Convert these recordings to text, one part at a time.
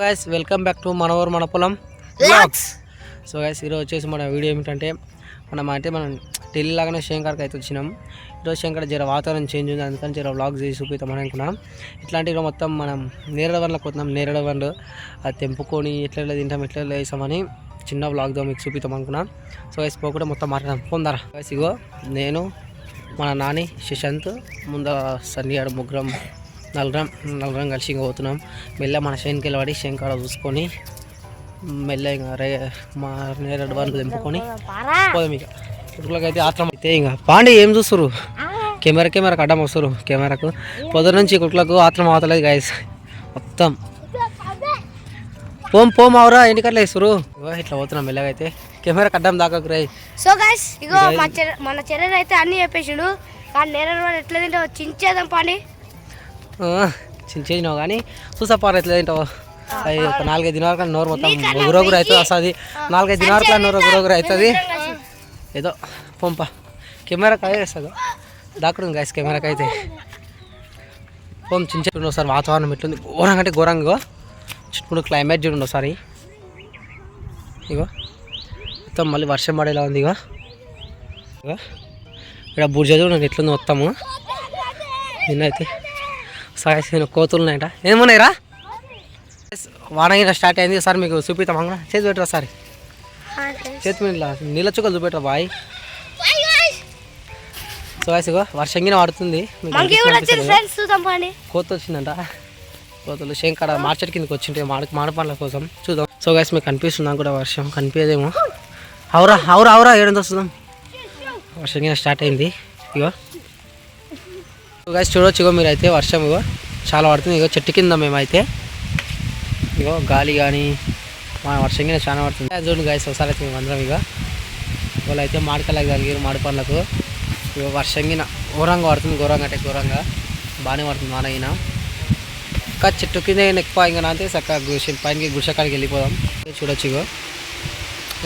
Guys welcome back to మన ఊరు మన పొలం బ్లాగ్స్ సో గైస్ ఈరోజు వచ్చేసి మన వీడియో ఏమిటంటే మనం అంటే మనం ఢిల్లీ లాగానే శంకర్కి అయితే వచ్చినాం. ఈరోజు శంకర్ జర వాతావరణం చేంజ్ ఉంది అందుకని జర వ్లాగ్ చేసి చూపిద్దాం అనుకున్నాం. ఇట్లాంటివి మొత్తం మనం నేరడ వన్లకు పోతున్నాం నేరడ వన్లు అది తెంపుకొని ఎట్లా తింటాం ఎట్లా వేసామని చిన్న వ్లాగ్తో మీకు చూపిద్దాం అనుకున్నాం. సో గైస్ పోకుండా మొత్తం మాట్లాడదాం. పొందారా గైస్ ఇగో నేను మన నాని శశాంత్ ముందర సన్నీ గారు ముగ్గురం నలుగురం నలుగురం కలిసి ఇంకా పోతున్నాం. మెల్ల మన శనికి పడి శంకాడ చూసుకొని మెల్ల ఇంకా రే మా నేరేడు వాళ్ళు తెంపుకొని పోదాం ఇక. ఇటుకలకి అయితే ఆత్రం అయితే ఇంకా. పాండి ఏం చూస్తారు కెమెరా కెమెరాకి అడ్డం వస్తారు కెమెరాకు. పొద్దు నుంచి కుట్లకు ఆత్రం అవతలేదు గాయస్ మొత్తం. పోం పోం అవరా ఎన్నికట్లా వేస్తారు ఇగో ఇట్లా పోతున్నాం మెల్లగా అయితే. కెమెరాకి అడ్డం దాకా రై సో గైస్ ఇగో మన చెర మన చెర్రెలు అయితే అన్ని చెప్పేసిండు. కానీ నేర వాడు ఎట్లా తింటావు చించేద్దాం పాని చేసినావు కానీ చూసా ఎట్లా తింటావు? అది ఒక నాలుగైదు దినాల కానీ నోరు మొత్తం గురొగురు అవుతుంది వస్తుంది. నాలుగైదు దినాల కానీ నోరు గురొగురు అవుతుంది. ఏదో పంప. కెమెరాకి అదే వేస్తుంది దాక్కుడు గాయస్ కెమెరాకి అయితే. పోం చించే చూడండి ఒకసారి వాతావరణం ఎట్లుంది? ఘోరంగా అంటే ఘోరంగా ఇగో. చుట్టూ క్లైమేట్ చూడండి ఒకసారి ఇగో. మొత్తం మళ్ళీ వర్షం పడేలా ఉంది ఇగో. ఇగో. ఇక్కడ బుర్జ చూడండి ఎట్లుంది మొత్తము. నిన్నైతే. సాగసిన కోతులు ఉన్నాయట ఏమున్నాయిరా వానగిన స్టార్ట్ అయింది. సార్ మీకు చూపిస్తాం అంగ చేతి పెట్టరా సార్. చేతి మీద నీళ్ళ చుక్కలు చూపెట్టరా బాయ్. సో ఇగో వర్షంగిన పాని. కోత వచ్చిందంట కోతలు శంకడ మార్కెట్ కిందకి వచ్చింటే మాడ మాడ పండ్ల కోసం చూద్దాం. సో గైస్ మీకు కనిపిస్తుందా కూడా వర్షం. కనిపించదేమో అవురా అవురా అవురా ఏడంతో చూద్దాం. వర్షం కింద స్టార్ట్ అయింది. ఇగో. గైస్ చూడొచ్చు ఇగో మీరు అయితే వర్షం ఇగో చాలా పడుతుంది. ఇగో చెట్టు కింద మేమైతే ఇగో గాలి కానీ మా వర్షం కింద చాలా పడుతుంది. చూడండి గైస్ ఒకసారి అయితే మేము అందరం ఇక వాళ్ళు అయితే మాడకలకు కలిగారు మాడి పనులకు ఇగో వర్షం కింద ఘోరంగా పడుతుంది ఘోరంగా అంటే ఘోరంగా. బాగానే పడుతుంది మానగిన ఇంకా చెట్టు కింద ఎక్కువ ఇంకా అంతే చక్కగా గుడిసె పైనకి గుషకాడికి వెళ్ళిపోదాం. చూడొచ్చు ఇగో.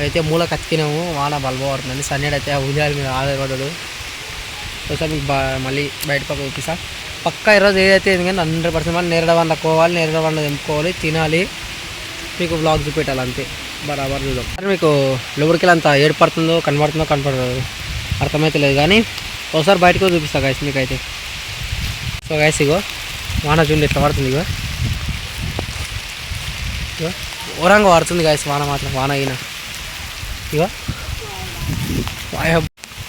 అయితే మూల కతికినాము వాన బల్బ పడుతుందండి. సన్నీడైతే అయితే ఆ ఉదయాల మీద ఆధారపడదు ఒకసారి మీకు మళ్ళీ బయట పక్క చూపిస్తా. పక్క ఈరోజు ఏదైతే ఉంది కానీ హండ్రెడ్ పర్సెంట్ మళ్ళీ నేరడ వండ కోవాలి నేరడ వండ తెంపుకోవాలి తినాలి. మీకు బ్లాగ్ చూపెట్టాలి అంతే. బరాబర్ చూద్దాం. మరి మీకు లోపలికి అంత ఏడుపడుతుందో కనబడుతుందో కనపడదు అర్థమైతే లేదు కానీ ఒకసారి బయటకు చూపిస్తా గైస్ మీకైతే. సో గైస్ ఇగో వాన చూడండి ఎట్లా పడుతుంది ఇగో. ఇగో ఘోరంగా పడుతుంది గైస్ వాన మాత్రం వాన అయినా. ఇగో.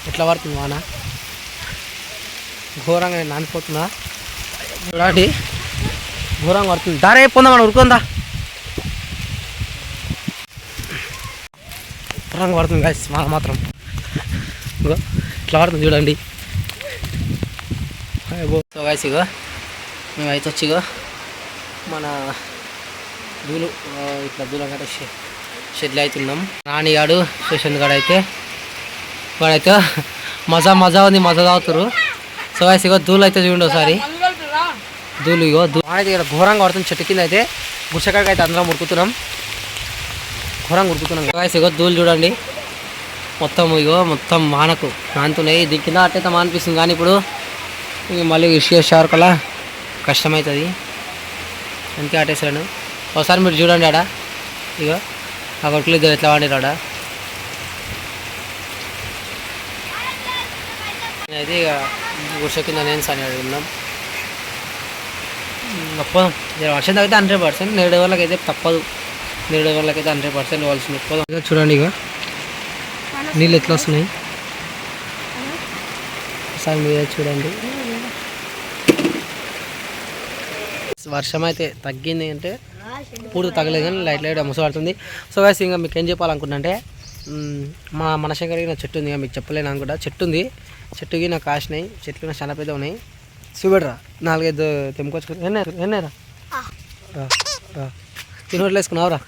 ఎట్లా పడుతుంది వాన? ఘోరంగా నేను నానిపోతున్నా. చూడండి ఘోరంగా పడుతుంది. దారే పొందా మనం ఉరుకుందా ఘోరంగా పడుతుంది గైస్ మాకు మాత్రం. ఇగో ఇట్లా పడుతుంది చూడండి. సో గాయస్ ఇగో అయితే వచ్చి ఇగో మన దూలు ఇట్లా దూలం గడ షెడ్లు అవుతున్నాం నానిగాడు శశాంత్ గాడు అయితే వాడైతే మజా మజా ఉంది మజా తాగుతారు సో గైస్ ఇగో దూలు అయితే చూడండి ఒకసారి. దూలు ఇగో అయితే ఇక్కడ ఘోరంగా పడుతుంది చెట్టు కింద అయితే. గుడిసెకాడికి అయితే అందరం ఉరుకుతున్నాం. ఘోరంగా ఉరుకుతున్నాం. గైస్ ఇగో దూలు చూడండి. మొత్తం ఇగో మొత్తం మానకు నానుతున్నాయి దీని కింద అట్టయితే మానిపిస్తుంది కానీ ఇప్పుడు మళ్ళీ ఇష్యూ చేసేవారు కల్లా కష్టమవుతుంది అందుకే ఆటేసాను ఒకసారి మీరు చూడండి ఆడ. ఇగో ఆ కొడుకులు ఇద్దరు ఎట్లా వాడిరు ఆడ? అయితే ఇక గుడిసె కింద నేను సని పోదాం జర వర్షం తగ్గితే హండ్రెడ్ పర్సెంట్ నేడు వాళ్ళకి అయితే తప్పదు. నేడు వాళ్ళకి అయితే హండ్రెడ్ పర్సెంట్ ఇవ్వాల్సింది పోదాం చూడండి ఇక. నీళ్ళు ఎట్లా వస్తున్నాయి? ఒకసారి మీరే చూడండి. వర్షం అయితే తగ్గింది అంటే పూర్తి తగ్గలేదు కానీ లైట్ లైట్ ముసపడుతుంది సో గాయస్ ఇంకా మీకు ఏం చెప్పాలనుకుంటే మా మనశంకరికి నా చెట్టు ఉంది మీకు చెప్పలేను అనుకుంటా చెట్టు ఉంది. చెట్టుకి నాకు కాసినాయి. చెట్లు చాలా పెద్ద ఉన్నాయి. చూపెడరా. నాలుగైదు తెంపుకొచ్చుకుని ఎన్నేరా తినోట్లు వేసుకున్నావురా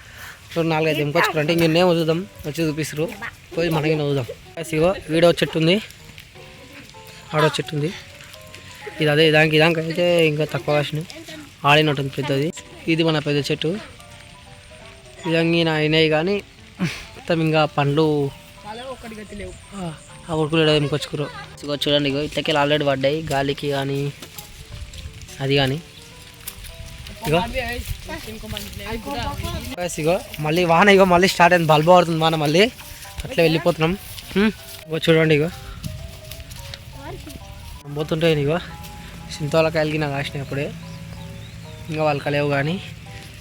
రెండు నాలుగైదు తెంపుకొచ్చుకురా అంటే ఇంకేమో చూద్దాం. వచ్చి చూపిస్తారు పోయి మనకి గాయస్ ఇగో వీడో చెట్టు ఉంది. ఆడో చెట్టు ఉంది. ఇది అదే దానికి దానికి అయితే ఇంకా తక్కువ కాసినాయి. ఆడినట్టుంది పెద్దది. ఇది మన పెద్ద చెట్టు. ఇదంగా అయినాయి కానీ మొత్తం ఇంకా పండ్లు ఆ, ఉడుకులు ఏమకొచ్చుకురు ఇగో చూడండి ఇగో ఇట్లకి ఆల్రెడీ పడ్డాయి. గాలికి కానీ అది కానీ ఇగో ఇగో మళ్ళీ వాన ఇగో మళ్ళీ స్టార్ట్ అయింది. బల్బు పడుతుంది వాన మళ్ళీ. అట్లా వెళ్ళిపోతున్నాం. ఇగో చూడండి ఇగో పోతుంటే ఇగో సింతోలకాయలకి నాకు కాసినాయి అప్పుడే. ఇంకా వాళ్ళు కలేవు కానీ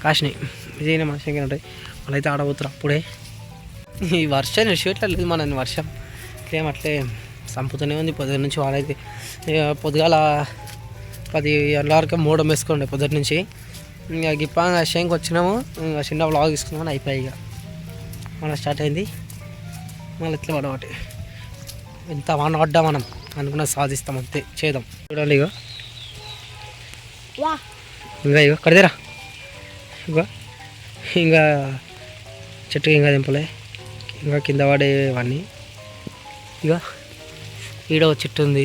కాసినాయి విజయన మనకి ఉంటాయి. వాళ్ళైతే ఆడబోతున్నారు అప్పుడే. ఈ వర్షం షూట్లో లేదు మన వర్షం. ఇట్లేం అట్లే చంపుతూనే ఉంది. పొద్దున్న నుంచి వాళ్ళైతే ఇక పొద్దుగాల పది గంటల వరకు మూడం వేసుకోండి పొద్దున్న నుంచి. ఇంకా గిప్పంగా షేంకి వచ్చినాము. ఇంకా చిన్న బ్లాగ్ తీసుకున్నామని అయిపోయి ఇక. మన స్టార్ట్ అయింది. మళ్ళీ ఇట్లా పడబట్టి ఎంత వాన పడ్డా మనం అనుకున్న సాధిస్తాం అంతే. చేద్దాం. చూడాలి ఇగో. వా ఇంకా ఇగో కడదేరా ఇగో. ఇంకా చెట్టుకి ఇంకా దింపలే ఇంకా కింద పడేవన్నీ. ఇక ఈడ ఒక చెట్టు ఉంది.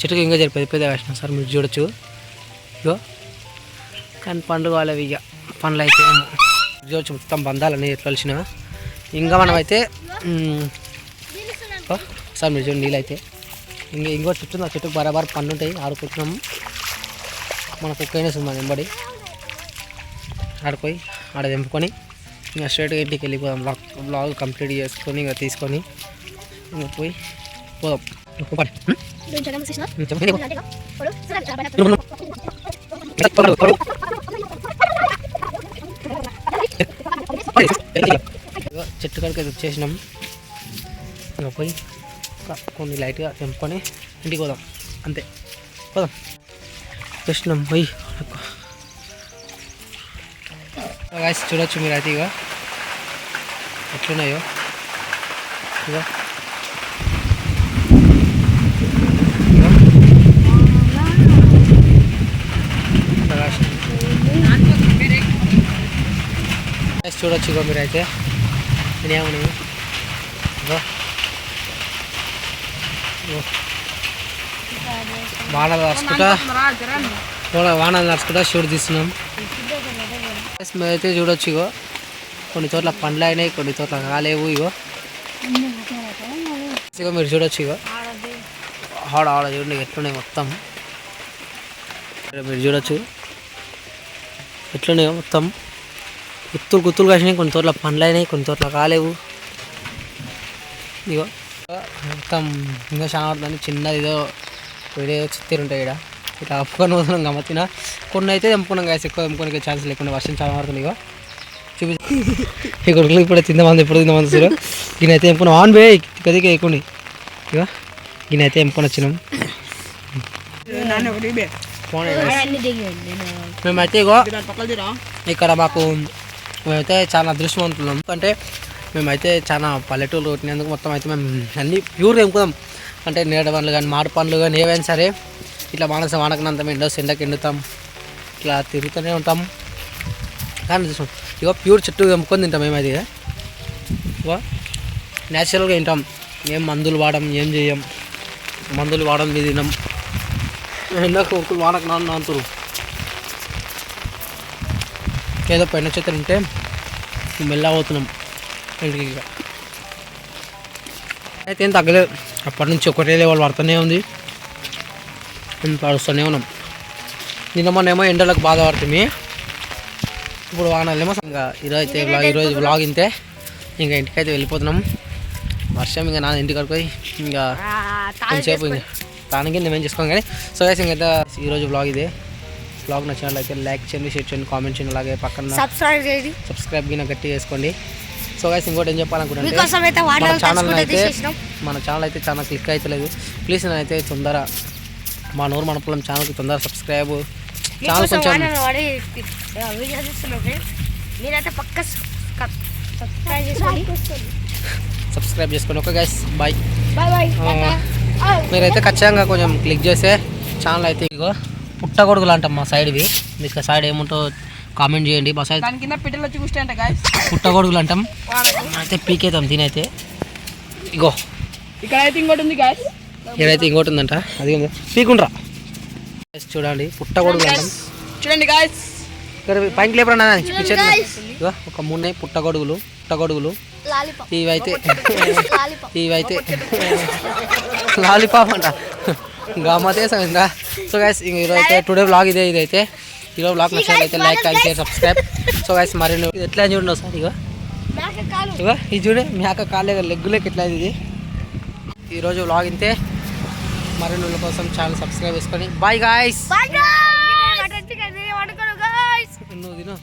చెట్టుకి ఇంకా జరిపి పెద్ద పెద్ద వేసినాం సార్ మీరు చూడొచ్చు. ఇగో కానీ పండుగ వాళ్ళవి ఇక పండ్లు అయితే చూడొచ్చు మొత్తం బంధాలని ఎట్లా వచ్చిన ఇంకా మనమైతే ఓ, సార్ మీరు చూడండి నీళ్ళైతే ఇంకా ఇంకో చెట్టు ఉంది ఆ చెట్టుకు బరాబర్ పండ్లు ఉంటాయి ఆడుకుంటున్నాము. మన కుక్క అయినా మన వెంబడి. ఆడిపోయి ఆడ తెంపుకొని. ఇంకా స్ట్రైట్గా ఇంటికి వెళ్ళిపోదాం. బ్లాగ్ బ్లాగ్ కంప్లీట్ చేసుకొని ఇంకా తీసుకొని ఇంకా పోయి పోదాం. ఇదిగో చెట్టు కాడికి అయితే వచ్చేసినాం. ఇంకా పోయి కొన్ని లైట్గా తెంపుకొని ఇంటికి పోదాం. అంతే. పోదాం. వచ్చేసినాం పోయి Oh, గాయస్ చూడొచ్చు మీరు అయితే ఇక ఎట్లున్నాయో. ఇగో. చూడొచ్చు ఇగో మీరు అయితే నేనేమని ఇగో. బాగా రాసుకుంటా. కూడా వాన వానలు నడుచుకుంటా షూట్ తీస్తున్నాం. Guys, అయితే చూడొచ్చు ఇగో. కొన్ని చోట్ల పండ్లు అయినాయి కొన్ని చోట్ల కాలేవు ఇగో. ఇగో మీరు చూడొచ్చు ఇగో. ఆడ ఆడ చూడండి ఎట్లున్నాయి మొత్తం. ఇక్కడ మీరు చూడొచ్చు. ఎట్లున్నాయో మొత్తం. గుత్తులు గుత్తులు కాసినాయి కొన్ని చోట్ల పండ్లు అయినాయి కొన్ని చోట్ల కాలేవు ఇగో. మొత్తం ఇంకా చాలా పడుతుంది చిన్నది ఏదో వీడియో చిత్తీరు ఉంటాయి ఇక్కడ ఇట్లా అప్పుకొని పోతున్నాం గమ్మతిన కొన్ని అయితే తెంపుకున్నాం గాయస్ ఎక్కువ తెంపుకోనికి ఛాన్స్ లేకుండా వర్షం చాలా పడుతుంది ఇగో. చూపి ఈ కొడుకులు ఇప్పుడు తిందామంది ఇప్పుడు తిందామంది సార్ దీని అయితే తెంపుకున్నాం. ఆన్ బే గదికి ఎక్కుండి. ఇగో దీని అయితే తెంపుకొని వచ్చినాం. మేమైతే ఇగో ఇక్కడ మాకు మేమైతే చాలా అదృష్టవంతులం. ఎందుకంటే మేమైతే చాలా పల్లెటూరు కొట్టినందుకు మొత్తం అయితే మేము అన్ని ప్యూర్ తెంపుదాం అంటే నేడ పండ్లు కానీ మాడి పండ్లు కానీ ఏవైనా సరే ఇట్లా మానస వానకనంతం ఎండో ఎండకి ఎండుతాం. ఇట్లా తిరుగుతూనే ఉంటాం. కానీ చూసాం ఇగో ప్యూర్ చెట్టు అమ్ముకొని తింటాం మేమైతే ఇగో. న్యాచురల్గా తింటాం. ఏం మందులు వాడం ఏం చేయం. మందులు వాడడం మీద తినాం. ఎండకు ఒకరు వానకు నాన్న అంటారు ఏదో పైన చెత్త ఉంటే మెల్లగా పోతున్నాం. ఇంటికి ఇక. అయితే ఏం తగ్గలేదు. అప్పటి నుంచి ఒకటే లెవెల్ పడుతూనే ఉంది. మేము పడుస్తూనే ఉన్నాం. నిన్న మొన్నేమో ఎండలకు బాధపడుతుంది. ఇప్పుడు వానాలేమో ఇంకా ఈరోజు అయితే ఈరోజు బ్లాగ్ ఇంతే. ఇంకా ఇంటికైతే వెళ్ళిపోతున్నాం. వర్షం ఇంకా నా ఇంటికి పోయి ఇంకా కొంచెంసేపు ఇంకా తానికి మేము చేసుకోం కానీ సో గైస్ ఇంకా ఈరోజు బ్లాగ్ ఇదే. బ్లాగ్ నచ్చినట్లయితే లైక్ చేయండి షేర్ చేయండి కామెంట్ చేయండి అలాగే పక్కన సబ్స్క్రైబ్ చేయండి. సబ్స్క్రైబ్ గిన గట్టి చేసుకోండి. సో గైస్ ఇంకోటి ఏం చెప్పాలనుకుంటే మీకోసం అయితే మన వాటర్ ఛానల్ అయితే మన ఛానల్ అయితే చాలా క్లిక్ అవుతలేదు ప్లీజ్ అయితే తొందర మా నూరు మన పొలం ఛానల్కి తొందర సబ్స్క్రైబ్. ఛానల్ కొంచెం ఫ్రెండ్స్ మీరైతే పక్క సబ్స్క్రైబ్ చేసుకోండి. సబ్స్క్రైబ్ చేసుకోండి. Okay guys bye bye bye మీరైతే ఖచ్చితంగా కొంచెం క్లిక్ చేస్తే ఛానల్ అయితే ఇగో పుట్టగొడుగులు అంటాం మా సైడ్వి మీకు సైడ్ ఏముంటో కామెంట్ చేయండి. మా సైడ్ దాని కింద పిట్టలు వచ్చి కూర్చుంటే గాయస్ పుట్టగొడుగులు అంటాం. అయితే పీకేతాం తినైతే. ఇగో. ఇక్కడ అయితే ఇంకోటి ఉంది గాయస్ ఏదైతే ఇంకోటి ఉందంట. అది ఉంది. పీకుండ్రా. చూడండి పుట్ట కూడా చూడండి గాయస్ పైకి లేపరా పిక్చర్ ఒక మూడు పుట్టగొడుగులు పుట్టగొడుగులు ఇవైతే ఇవైతే లాలిపాప్ అంట. గమ్మతే సంగ సో గైస్ ఈరోజైతే టుడే బ్లాగ్ ఇదే ఇదైతే. ఈరోజు బ్లాగ్ నచ్చినట్లయితే like call share subscribe so guys మరి నువ్వు ఎట్లా చూడండి సార్ ఇక ఇగో ఇది చూడే మేక కాలేదు లెగ్గులేక ఎట్లా ఇది. ఈరోజు బ్లాగ్ ఇంతే. మరిన్ని కోసం ఛానల్ సబ్స్క్రైబ్ చేసుకొని. బాయ్ గాయస్ నువ్వు తిను.